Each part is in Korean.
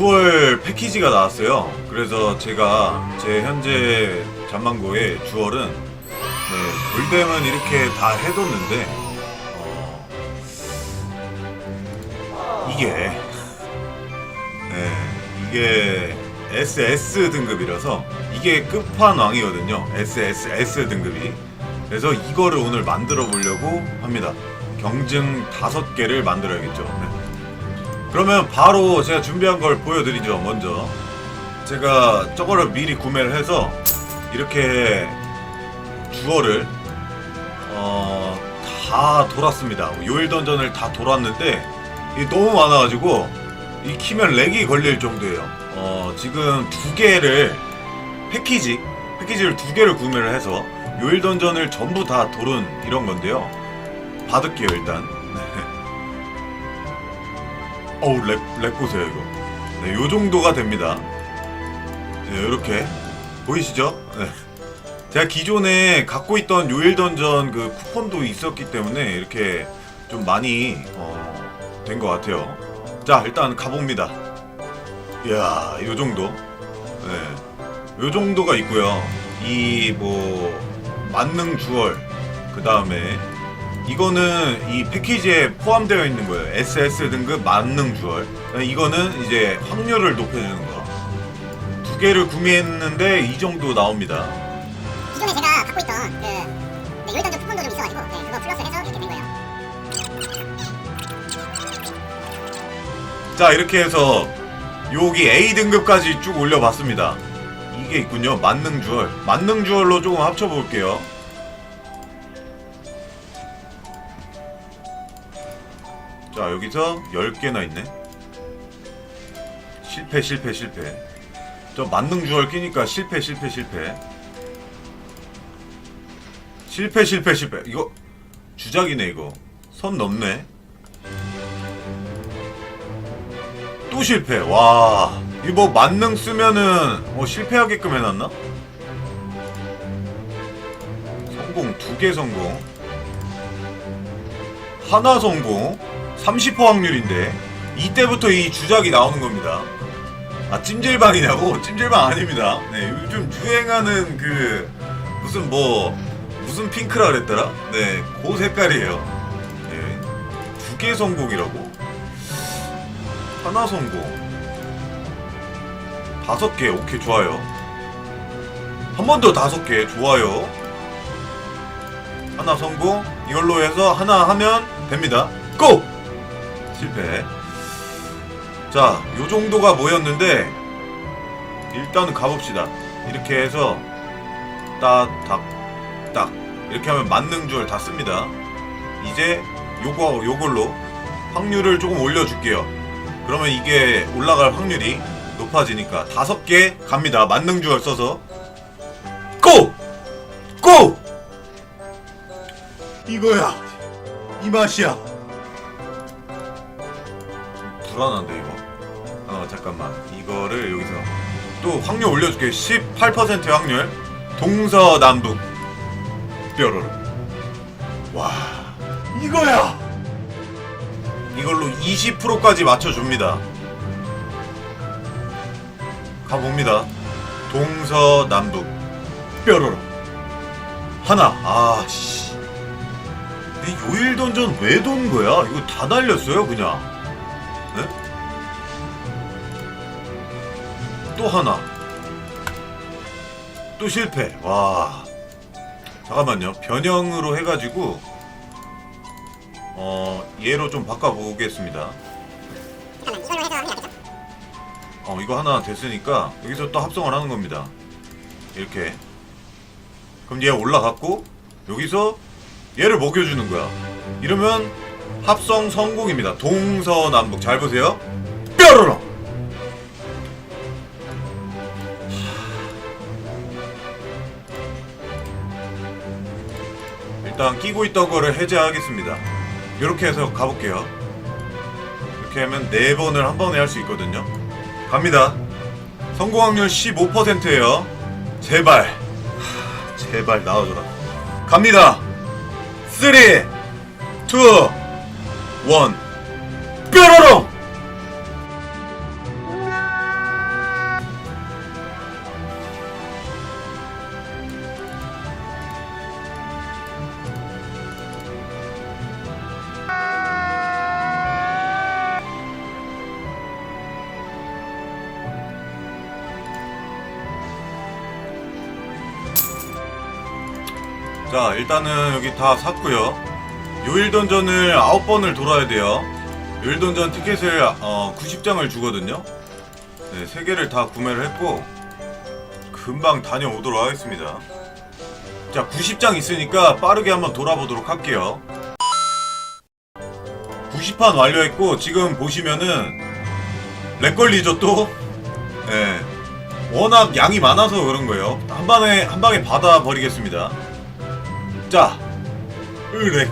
주얼 패키지가 나왔어요. 그래서 제가 제 현재 잠만고의 주얼은 네, 골뎀은 이렇게 다 해뒀는데 어, 이게 네, 이게 SS 등급이라서 이게 끝판왕이거든요. SS S 등급이. 그래서 이거를 오늘 만들어 보려고 합니다. 경증 다섯 개를 만들어야겠죠. 네. 그러면 바로 제가 준비한 걸 보여드리죠. 먼저 제가 저거를 미리 구매를 해서 이렇게 주어를 어, 다 돌았습니다. 요일 던전을 다 돌았는데 이게 너무 많아가지고 이 키면 렉이 걸릴 정도예요. 어, 지금 두 개를 패키지 패키지를 두 개를 구매를 해서 요일 던전을 전부 다 도른 이런 건데요. 받을게요 일단. 네. 어우 렉, 렉 보세요 이거. 네, 요 정도가 됩니다. 네, 이렇게 보이시죠? 네. 제가 기존에 갖고 있던 요일 던전 그 쿠폰도 있었기 때문에 이렇게 좀 많이 어, 된 것 같아요. 자 일단 가봅니다. 이야 요 정도. 네. 요 정도가 있고요. 이 뭐 만능 주얼 그 다음에 이거는 이 패키지에 포함되어 있는 거예요. SS 등급 만능 주얼. 이거는 이제 확률을 높여주는 거. 두 개를 구매했는데 이 정도 나옵니다. 기존에 제가 갖고 있던 그 네, 요일 던전 쿠폰도 좀 있어가지고 네, 그거 플러스 해서 이렇게 된 거예요. 자 이렇게 해서 여기 A 등급까지 쭉 올려봤습니다. 이게 있군요. 만능 주얼. 만능 주얼로 조금 합쳐볼게요. 자 여기서 10개나 있네. 실패 실패 실패. 저 만능 주얼 끼니까 실패 실패 실패. 실패 실패 실패. 이거 주작이네 이거. 선 넘네. 또 실패. 와. 이뭐 만능 쓰면은 뭐 실패하게끔 해놨나? 성공 두 개 성공. 하나 성공. 30% 확률인데 이때부터 이 주작이 나오는 겁니다. 아 찜질방이냐고? 찜질방 아닙니다. 네 요즘 유행하는 그 무슨 뭐 무슨 핑크라 그랬더라? 네, 그 색깔이에요. 네, 두개 성공이라고? 하나 성공. 다섯 개, 오케이, 좋아요. 한 번 더 다섯 개, 좋아요. 하나 성공. 이걸로 해서 하나 하면 됩니다. 고! 실패. 자, 요 정도가 모였는데, 일단은 가봅시다. 이렇게 해서, 딱, 딱, 딱. 이렇게 하면 만능 주얼 다 씁니다. 이제 요거, 요걸로 확률을 조금 올려줄게요. 그러면 이게 올라갈 확률이 높아지니까 다섯 개 갑니다. 만능 주얼 써서 고! 고! 이거야. 이 맛이야. 불안한데 이거. 어 잠깐만. 이거를 여기서 또 확률 올려줄게. 18% 확률. 동서남북. 뾰로로. 와. 이거야. 이걸로 20%까지 맞춰줍니다. 가봅니다. 동서남북 뾰로로 하나 아씨 이 요일 던전 왜 돈 거야? 이거 다 날렸어요 그냥 또 하나. 또 실패. 와. 잠깐만요. 변형으로 해가지고 어 얘로 좀 바꿔보겠습니다? 어 이거 하나 됐으니까 여기서 또 합성을 하는 겁니다. 이렇게. 그럼 얘 올라갔고 여기서 얘를 먹여주는 거야. 이러면 합성 성공입니다. 동서남북. 잘 보세요. 뾰로로 일단 끼고 있던 거를 해제하겠습니다 이렇게 해서 가볼게요 이렇게 하면 네 번을 한 번에 할 수 있거든요 갑니다. 성공 확률 15%예요. 제발. 하, 제발 나와줘라. 갑니다. 3 2 1 뾰로롱! 자 일단은 여기 다 샀고요. 요일 던전을 9번을 돌아야 돼요. 요일 던전 티켓을 어, 90장을 주거든요. 네 3개를 다 구매를 했고 금방 다녀오도록 하겠습니다. 자 90장 있으니까 빠르게 한번 돌아보도록 할게요. 90판 완료했고 지금 보시면은 렉 걸리죠 또? 네. 워낙 양이 많아서 그런 거예요. 한 방에 한 방에 받아 버리겠습니다 자, 으렉.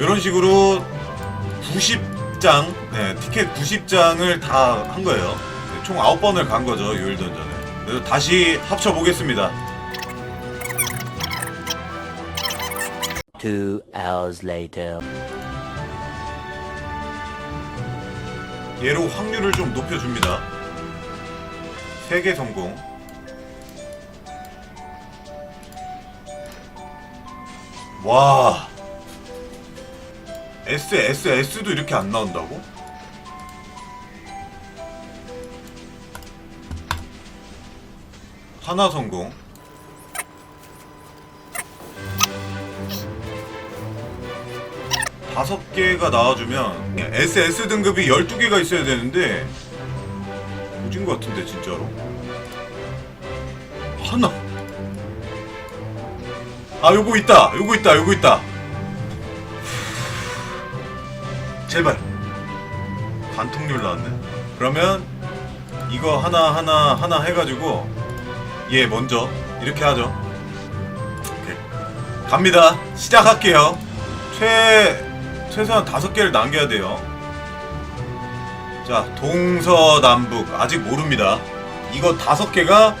이런 식으로 90장, 네, 티켓 90장을 다 한 거예요. 네, 총 9번을 간 거죠, 요일 던전에. 그래서 다시 합쳐보겠습니다. Two hours later. 얘로 확률을 좀 높여줍니다. 3개 성공. 와. S, S, S도 이렇게 안 나온다고? 하나 성공. 다섯 개가 나와주면 SS 등급이 12개가 있어야 되는데 오진 것 같은데 진짜로 하나 아 요거 있다 요거 있다 요거 있다 제발 반통률 나왔네 그러면 이거 하나 하나 하나 해가지고 얘 먼저 이렇게 하죠. 갑니다 시작할게요 최 최소한 다섯 개를 남겨야 돼요. 자, 동서남북 아직 모릅니다. 이거 다섯 개가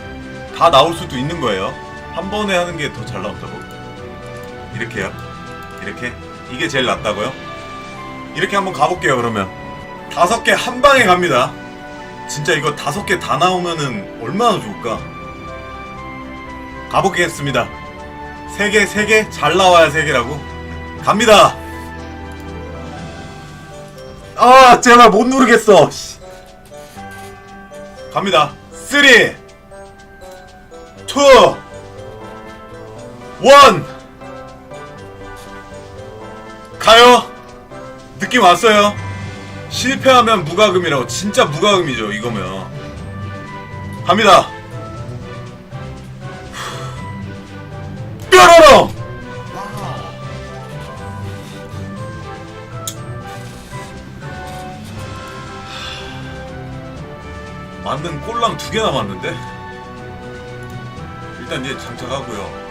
다 나올 수도 있는 거예요. 한 번에 하는 게 더 잘 나온다고. 이렇게요. 이렇게 이게 제일 낫다고요? 이렇게 한번 가볼게요. 그러면 다섯 개 한 방에 갑니다. 진짜 이거 다섯 개 다 나오면은 얼마나 좋을까? 가보겠습니다. 세 개, 세 개, 잘 나와야 세 개라고. 갑니다. 아 제발 못 누르겠어 씨. 갑니다 3 2 1 가요. 느낌 왔어요? 실패하면 무과금이라고. 진짜 무과금이죠 이거면. 갑니다. 뾰로롱! 만든 꼴랑 두 개 남았는데? 일단 얘 장착하고요.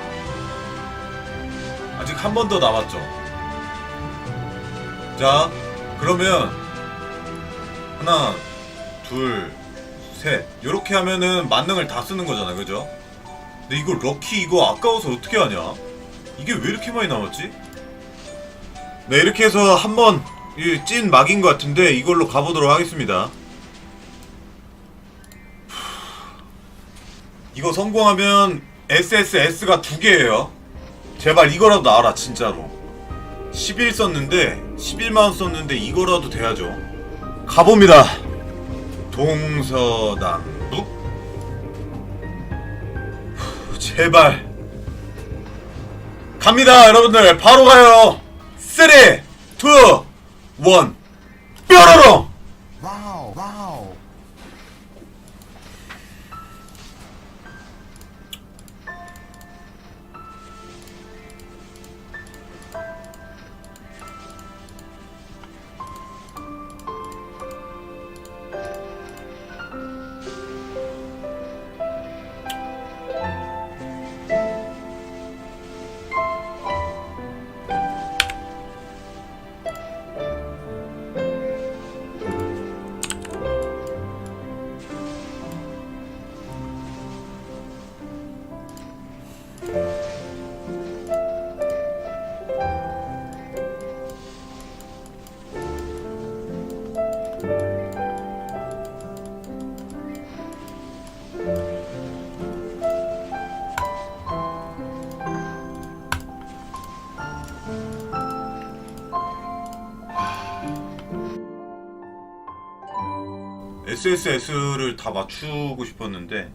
아직 한 번 더 남았죠 자 그러면 하나 둘셋. 요렇게 하면은 만능을 다 쓰는 거잖아 그죠? 근데 이거 럭키 이거 아까워서 어떻게 하냐? 이게 왜 이렇게 많이 남았지? 네 이렇게 해서 한번 찐 막인 것 같은데 이걸로 가보도록 하겠습니다. 이거 성공하면 SSS가 두 개예요. 제발 이거라도 나와라 진짜로. 11 썼는데 11만원 썼는데 이거라도 돼야죠. 가봅니다. 동서남북. 후, 제발. 갑니다 여러분들 바로 가요. 3, 2, 1 뾰로롱. SSS를 다 맞추고 싶었는데